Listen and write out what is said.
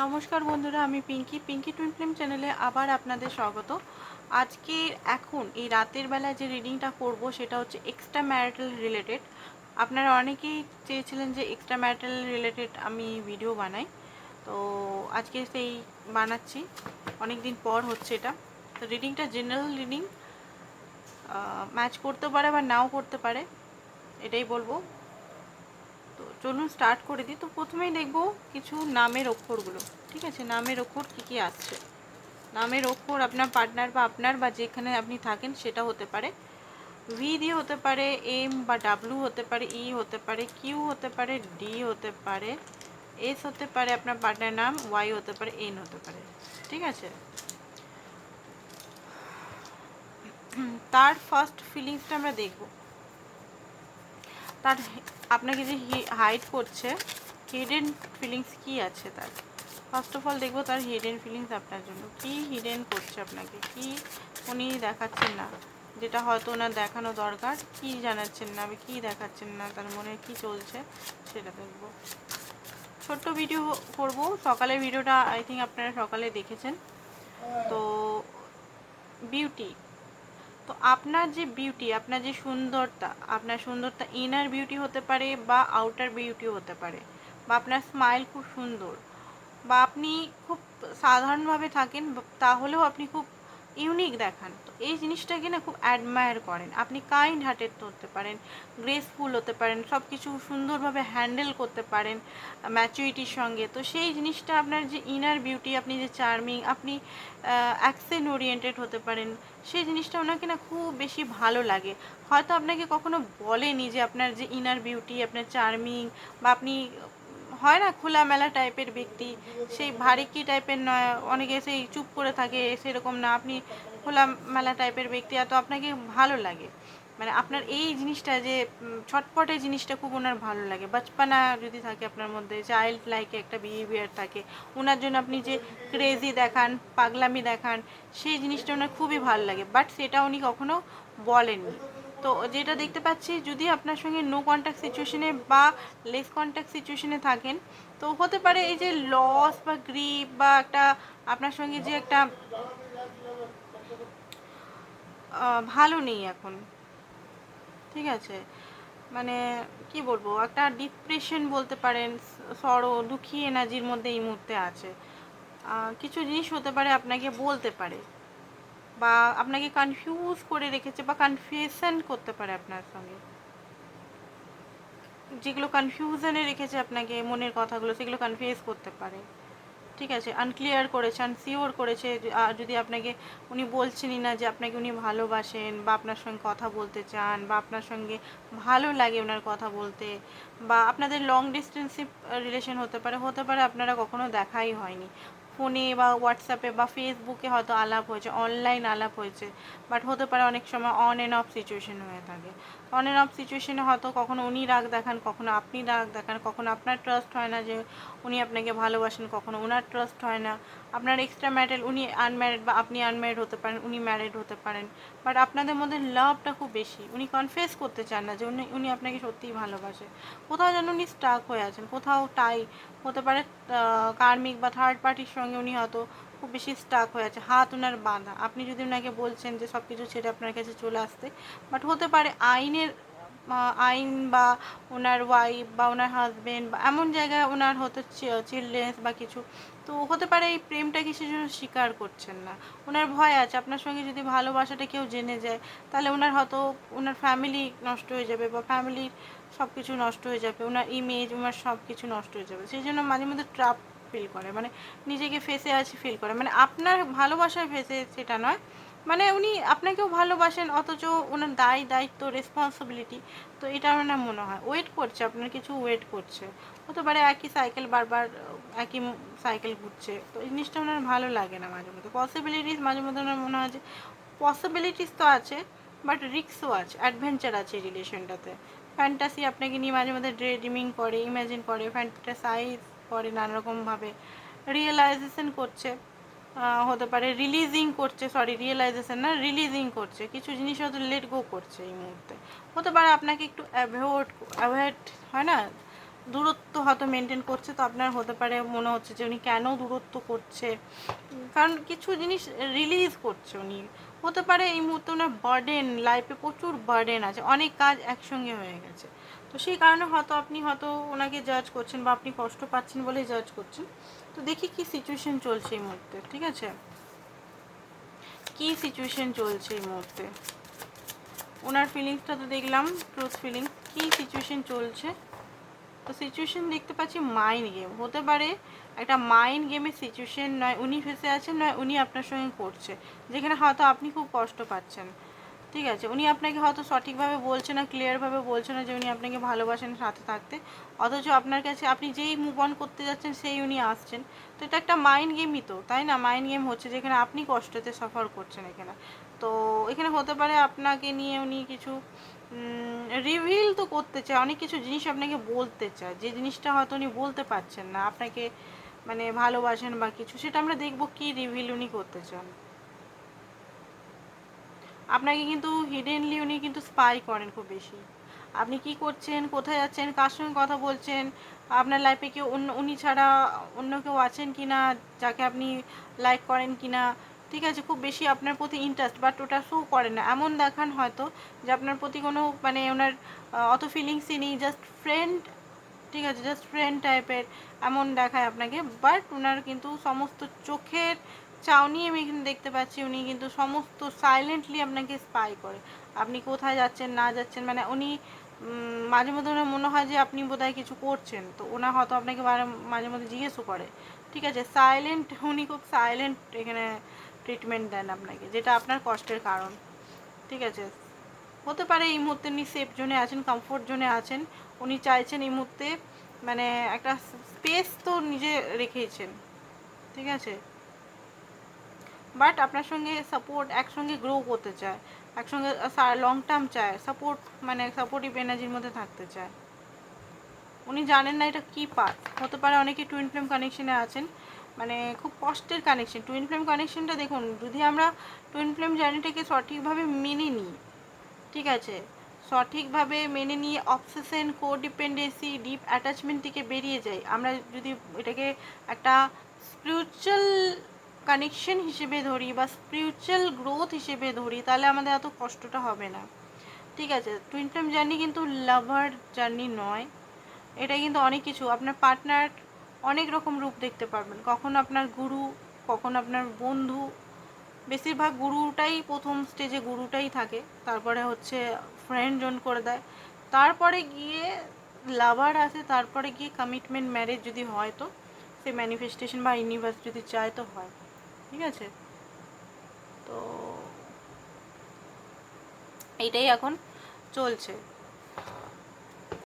নমস্কার বন্ধুরা, আমি পিঙ্কি। পিঙ্কি টুইন ফিল্ম চ্যানেলে আবার আপনাদের স্বাগত। আজকে এখন, এই রাতের বেলায় যে রিডিংটা করব, সেটা হচ্ছে এক্সট্রা ম্যারিটাল রিলেটেড আপনারা অনেকেই চেয়েছিলেন যে এক্সট্রা ম্যারিটাল রিলেটেড আমি ভিডিও বানাই। তো আজকে সেই বানাচ্ছি। অনেক দিন পর হচ্ছে এটা। তো রিডিংটা জেনারেল রিডিং ম্যাচ করতে পারে বা নাও করতে পারে, এটাই বলব। তো চলুন স্টার্ট করে দিই। তো প্রথমেই দেখব কিছু নামের অক্ষরগুলো। ঠিক আছে? নামের অক্ষর কী কী আসছে নামের অক্ষর আপনার পার্টনার বা আপনার বা যেখানে আপনি থাকেন সেটা হতে পারে ভি দিয়ে হতে পারে এম বা ডাব্লু হতে পারে ই হতে পারে কিউ হতে পারে ডি হতে পারে এস হতে পারে আপনার পার্টনার নাম ওয়াই হতে পারে এন হতে পারে। ঠিক আছে? তার ফার্স্ট ফিলিংসটা আমরা দেখব। তার আপনাকে যে হাইড করছে হিডেন ফিলিংস কি আছে তার? ফার্স্ট অফ অল দেখব তার হিডেন ফিলিংস আপনার জন্য। কি হিডেন করছে আপনাকে? কি উনি দেখাচ্ছেন না? যেটা হয়তো ওনার দেখানো দরকার, কি জানাচ্ছেন না? কী দেখাচ্ছেন না? তার মনে কি চলছে? সেটা দেখব। ছোট্ট ভিডিও করব। সকালের ভিডিওটা আই থিঙ্ক আপনারা সকালে দেখেছেন। তো বিউটি তো আপনার যে বিউটি আপনার যে সুন্দরতা, আপনার সুন্দরতা ইনার বিউটি হতে পারে বা আউটার বিউটি হতে পারে বা আপনার স্মাইল খুব সুন্দর বা আপনি খুব সাধারণভাবে থাকেন, তাহলেও আপনি খুব ইউনিক দেখান। তো এই জিনিসটাকে না খুব অ্যাডমায়ার করেন। আপনি কাইন্ড হার্টেড হতে পারেন গ্রেসফুল হতে পারেন সব কিছু সুন্দরভাবে হ্যান্ডেল করতে পারেন ম্যাচুরিটির সঙ্গে। তো সেই জিনিসটা আপনার যে ইনার বিউটি আপনি যে চার্মিং আপনি অ্যাকসেন্ট ওরিয়েন্টেড হতে পারেন, সেই জিনিসটা ওনাকে না খুব বেশি ভালো লাগে। হয়তো আপনাকে কখনো বলেনি যে আপনার যে ইনার বিউটি আপনার চার্মিং বা আপনি হয় না খোলামেলা টাইপের ব্যক্তি? সেই ভারিকি টাইপের নয়? অনেকে সেই চুপ করে থাকে, সেরকম না। আপনি খোলামেলা টাইপের ব্যক্তি, এত আপনাকে ভালো লাগে। মানে আপনার এই জিনিসটা যে ছটপটে জিনিসটা খুব ওনার ভালো লাগে। বাচপানা যদি থাকে আপনার মধ্যে চাইল্ড লাইকে একটা বিহেভিয়ার থাকে, ওনার জন্য আপনি যে ক্রেজি দেখান, পাগলামি দেখান, সেই জিনিসটা ওনার খুবই ভালো লাগে। বাট সেটা উনি কখনো বলেননি। তো যেটা দেখতে পাচ্ছি, যদি আপনার সঙ্গে নো কন্ট্যাক্ট সিচুয়েশনে বা লেস কন্ট্যাক্ট সিচুয়েশনে থাকেন, তো হতে পারে এই যে লস বা গ্রিপ বা একটা আপনার সঙ্গে যে একটা ভালো নেই এখন। ঠিক আছে? মানে কি বলব, একটা ডিপ্রেশন বলতে পারেন, সরো, দুঃখী এনার্জির মধ্যে এই মুহূর্তে আছে। কিছু জিনিস হতে পারে, আপনাকে বলতে পারে। বা আপনাকে কনফিউজ করে রেখেছে বা কনফিউশন করতে পারে আপনার সঙ্গে। যেগুলো কনফিউশনে রেখেছে আপনাকে মনের কথাগুলো, সেগুলো কনফিউজ করতে পারে। ঠিক আছে? আনক্লিয়ার করেছে আনসিওর করেছে যদি আপনাকে উনি বলছেনই না যে আপনাকে উনি ভালোবাসেন বা আপনার সঙ্গে কথা বলতে চান বা আপনার সঙ্গে ভালো লাগে ওনার কথা বলতে বা আপনাদের লং ডিস্টেন্সে রিলেশন হতে পারে হতে পারে আপনারা কখনো দেখাই হয়নি। ফোনে বা হোয়াটসঅ্যাপে বা ফেসবুকে হয়তো আলাপ হয়েছে অনলাইন আলাপ হয়েছে বাট হতে পারে অনেক সময় অন অ্যান্ড অফ সিচুয়েশন হয়ে থাকে। অন অ্যান্ড অফ সিচুয়েশনে হয়তো কখনো উনি রাগ দেখান, কখনো আপনি রাগ দেখান, কখনো আপনার ট্রাস্ট হয় না যে উনি আপনাকে ভালোবাসেন, কখনো ওনার ট্রাস্ট হয় না। আপনার এক্সট্রা ম্যারিড উনি আনম্যারিড বা আপনি আনম্যারিড হতে পারেন, উনি ম্যারিড হতে পারেন। বাট আপনাদের মধ্যে লাভটা খুব বেশি। উনি কনফেস করতে চান না যে উনি উনি আপনাকে সত্যিই ভালোবাসে। কোথাও যেন উনি স্টাক হয়ে আছেন, কোথাও টাই হতে পারে কার্মিক বা থার্ড পার্টির সঙ্গে উনি হয়তো খুব বেশি স্টাক হয়ে আছে, হাত ওনার বাঁধা। আপনি যদি ওনাকে বলছেন যে সব কিছু ছেড়ে আপনার কাছে চলে আসতে বাট হতে পারে আইনের আইন বা ওনার ওয়াইফ বা ওনার হাজবেন্ড বা এমন জায়গায় ওনার হতে চিলড্রেন্স বা কিছু। তো হতে পারে এই প্রেমটাকে সে জন্য স্বীকার করছেন না? ওনার ভয় আছে, আপনার সঙ্গে যদি ভালোবাসাটা কেউ জেনে যায়, তাহলে ওনার হয়তো ওনার ফ্যামিলি নষ্ট হয়ে যাবে বা ফ্যামিলির সব কিছু নষ্ট হয়ে যাবে, ওনার ইমেজ ওনার সব কিছু নষ্ট হয়ে যাবে। সেই জন্য মাঝে মধ্যে ট্রাপ ফিল করে মানে নিজেকে ফেসে আছে ফিল করে। মানে আপনার ভালোবাসায় ফেসে সেটা নয় মানে উনি আপনাকেও ভালোবাসেন, অথচ ওনার দায় দায়িত্ব রেসপন্সিবিলিটি তো এটা আমার মনে হয়। ওয়েট করছে, আপনার কিছু ওয়েট করছে। হতে পারে একই সাইকেল বারবার, একই সাইকেল ঘুরছে। তো এই জিনিসটা ওনার ভালো লাগে না মাঝে মধ্যে। পসিবিলিটিস মাঝে মধ্যে ওনার মনে হয় যে পসিবিলিটিস তো আছে বাট রিক্সও আছে অ্যাডভেঞ্চার আছে এই রিলেশনটাতে ফ্যান্টাসি আপনাকে নিয়ে মাঝে মধ্যে ড্রে ড্রিমিং করে ইমাজিন করে ফ্যান্টাসাইজ করে নানারকমভাবে। রিয়েলাইজেশন করছে। হতে পারে রিলিজিং করছে সরি রিয়েলাইজেশন না রিলিজিং করছে, কিছু জিনিস হয়তো লেট গো করছে এই মুহূর্তে। হতে পারে আপনাকে একটু অ্যাভয়েড অ্যাভয়েড হয় না? দূরত্ব হয়তো মেনটেন করছে, তো আপনার হতে পারে মনে হচ্ছে যে উনি কেন দূরত্ব করছে। কারণ কিছু জিনিস রিলিজ করছে উনি। হতে পারে এই মুহূর্তে ওনার বার্ডেন লাইফে প্রচুর বার্ডেন আছে, অনেক কাজ একসঙ্গে হয়ে গেছে। তো সেই কারণে হয়তো আপনি হয়তো ওনাকে জাজ করছেন বা আপনি কষ্ট পাচ্ছেন বলেই জাজ করছেন। তো দেখি কি সিচুয়েশন চলছে এই মুহূর্তে, ঠিক আছে? কি সিচুয়েশন চলছে এই মুহূর্তে? ওনার ফিলিংসটা তো দেখলাম ট্রুথ ফিলিংস কি সিচুয়েশন চলছে? সিচুয়েশন দেখতে পাচ্ছি মাইন্ড গেম হতে পারে একটা মাইন্ড গেমের সিচুয়েশন নয়, উনি ফেসে আছেন নয়, উনি আপনার সঙ্গে করছে। যেখানে হয়তো আপনি খুব কষ্ট পাচ্ছেন। ঠিক আছে? উনি আপনাকে হয়তো সঠিকভাবে বলছে না ক্লিয়ারভাবে বলছে না যে উনি আপনাকে ভালোবাসেন সাথে থাকতে। অথচ আপনার কাছে আপনি যেই মুভ অন করতে যাচ্ছেন, সেই উনি আসছেন। তো এটা একটা মাইন্ড গেমই তো, তাই না? মাইন্ড গেম হচ্ছে যেখানে আপনি কষ্টতে সফর করছেন এখানে। তো এখানে হতে পারে আপনাকে নিয়ে উনি কিছু রিভিল তো করতে চায়, অনেক কিছু জিনিস আপনাকে বলতে চায়। যে জিনিসটা হয়তো উনি বলতে পারছেন না, আপনাকে মানে ভালোবাসেন বা কিছু, সেটা আমরা দেখব কি রিভিল উনি করতে চান। আপনাকে কিন্তু হিডেনলি উনি কিন্তু স্পাই করেন খুব বেশি। আপনি কি করছেন, কোথায় যাচ্ছেন, কার সঙ্গে কথা বলছেন, আপনার লাইফে কেউ অন্য, উনি ছাড়া অন্য কেউ আছেন কি না যাকে আপনি লাইক করেন কি না ঠিক আছে, খুব বেশি আপনার প্রতি ইন্টারেস্ট বাট ওটা শো করে না। এমন দেখান হয়তো যে আপনার প্রতি কোনো মানে ওনার অত ফিলিংসই নেই জাস্ট ফ্রেন্ড ঠিক আছে জাস্ট ফ্রেন্ড টাইপের এমন দেখায় আপনাকে। বাট ওনার কিন্তু সমস্ত চোখের চাউনি আমি এখানে দেখতে পাচ্ছি, উনি কিন্তু সমস্ত সাইলেন্টলি আপনাকে স্পাই করে। আপনি কোথায় যাচ্ছেন, না যাচ্ছেন মানে উনি মাঝে মধ্যে ওনার মনে হয় যে আপনি বোধহয় কিছু করছেন, তো ওনা হয়তো আপনাকে মাঝে মধ্যে জিজ্ঞেসও করে। ঠিক আছে সাইলেন্ট উনি খুব সাইলেন্ট এখানে ট্রিটমেন্ট দেন আপনাকে, যেটা আপনার কষ্টের কারণ। ঠিক আছে? হতে পারে এই মুহূর্তে উনি সেফ জোনে আছেন কমফোর্ট জোনে আছেন। উনি চাইছেন এই মুহূর্তে মানে একটা স্পেস তো নিজে রেখেছেন। ঠিক আছে? বাট আপনার সঙ্গে সাপোর্ট একসঙ্গে গ্রো করতে চায়। একসঙ্গে লং টার্ম চায়। সাপোর্ট মানে সাপোর্টিভ এনার্জির মধ্যে থাকতে চায়। উনি জানেন না এটা কী পার্ট হতে পারে অনেকে টুইন ফ্লেম কানেকশনে আছেন। মানে খুব কষ্টের কানেকশন টুইন ফ্লেম কানেকশনটা দেখুন, যদি আমরা টুইন ফ্লেম জার্নিটাকে সঠিকভাবে মেনে নিই, ঠিক আছে? সঠিকভাবে মেনে নিয়ে অবসেশন কোডিপেন্ডেন্সি ডিপ অ্যাটাচমেন্ট থেকে বেরিয়ে যাই, আমরা যদি এটাকে একটা স্পিরিচুয়াল কানেকশন হিসেবে ধরি বা স্পিরিচুয়াল গ্রোথ হিসেবে ধরি, তাহলে আমাদের এত কষ্টটা হবে না। ঠিক আছে? টুইন ফ্লেম জার্নি কিন্তু লাভার জার্নি নয়। এটা কিন্তু অনেক কিছু। আপনার পার্টনার অনেক রকম রূপ দেখতে পারবেন। কখন আপনার গুরু, কখন আপনার বন্ধু। বেশিরভাগ গুরুটাই প্রথম স্টেজে গুরুটাই থাকে। তারপরে হচ্ছে ফ্রেন্ড জোন করে দেয়। তারপরে গিয়ে লাভার আসে, তারপরে গিয়ে কমিটমেন্ট ম্যারেজ যদি হয় তো, সে ম্যানিফেস্টেশন বা ইউনিভার্স যদি চায় তো হয়। ঠিক আছে? তো, এইটাই এখন চলছে।